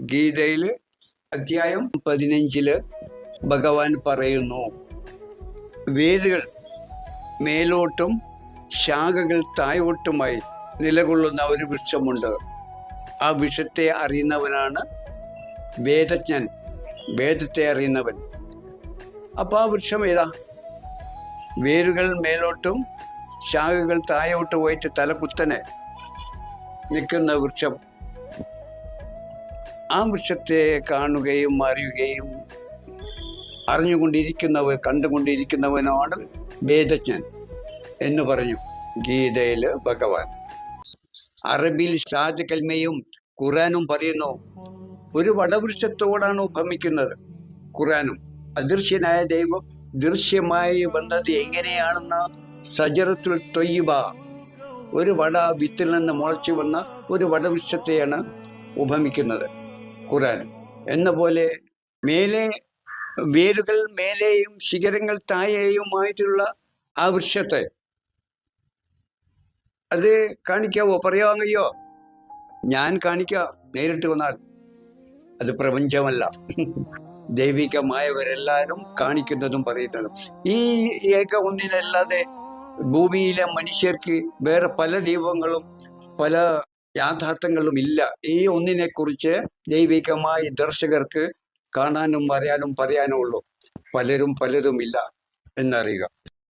ഗീതയിൽ അധ്യായം പതിനഞ്ചിൽ ഭഗവാൻ പറയുന്നു വേരുകൾ മേലോട്ടും ശാഖകൾ തായോട്ടുമായി നിലകൊള്ളുന്ന ഒരു വൃക്ഷമുണ്ട്. ആ വൃക്ഷത്തെ അറിയുന്നവനാണ് വേദജ്ഞൻ. വേദത്തെ അറിയുന്നവൻ. അപ്പോൾ ആ വൃക്ഷം ഏതാ? വേരുകൾ മേലോട്ടും ശാഖകൾ താഴോട്ട് പോയിട്ട് തലകുത്തനെ നിൽക്കുന്ന വൃക്ഷം. ആ വൃക്ഷത്തെ കാണുകയും അറിയുകയും അറിഞ്ഞുകൊണ്ടിരിക്കുന്നവ കണ്ടുകൊണ്ടിരിക്കുന്നവനാണ് വേദജ്ഞൻ എന്ന് പറഞ്ഞു ഗീതയിൽ ഭഗവാൻ. അറബിയിൽ ഷാജ് കൽമയും ഖുറാനും പറയുന്നു ഒരു വടവൃക്ഷത്തോടാണ് ഉപമിക്കുന്നത് ഖുറാനും അദൃശ്യനായ ദൈവം ദൃശ്യമായി വന്നത് എങ്ങനെയാണെന്ന്? സജറത്തുൽ തൊയ്യബ ഒരു വട വിത്തിൽ നിന്ന് മുളച്ചു വന്ന ഒരു വടവൃക്ഷത്തെയാണ് ഉപമിക്കുന്നത്. ഖുറാൻ എന്ന പോലെ മേലെ വേരുകൾ മേലെയും ശിഖരങ്ങൾ താഴെയുമായിട്ടുള്ള ആ വൃക്ഷത്തെ അത് കാണിക്കാവോ? കഴിയോ ഞാൻ കാണിക്കാം. നേരിട്ട് വന്നാൽ അത് പ്രപഞ്ചമല്ല. ദൈവികമായവരെല്ലാവരും കാണിക്കുന്നതും പറയുന്നതും. ഈ ഏക ഒന്നിനല്ലാതെ ഭൂമിയിലെ മനുഷ്യർക്ക് വേറെ പല ദൈവങ്ങളും പല യാഥാർത്ഥ്യങ്ങളും ഇല്ല. ഈ ഒന്നിനെക്കുറിച്ച് ദൈവികമായി ദർശകർക്ക് കാണാനും അറിയാനും പറയാനും ഉള്ളൂ പലരും പലതും ഇല്ല എന്നറിയുക.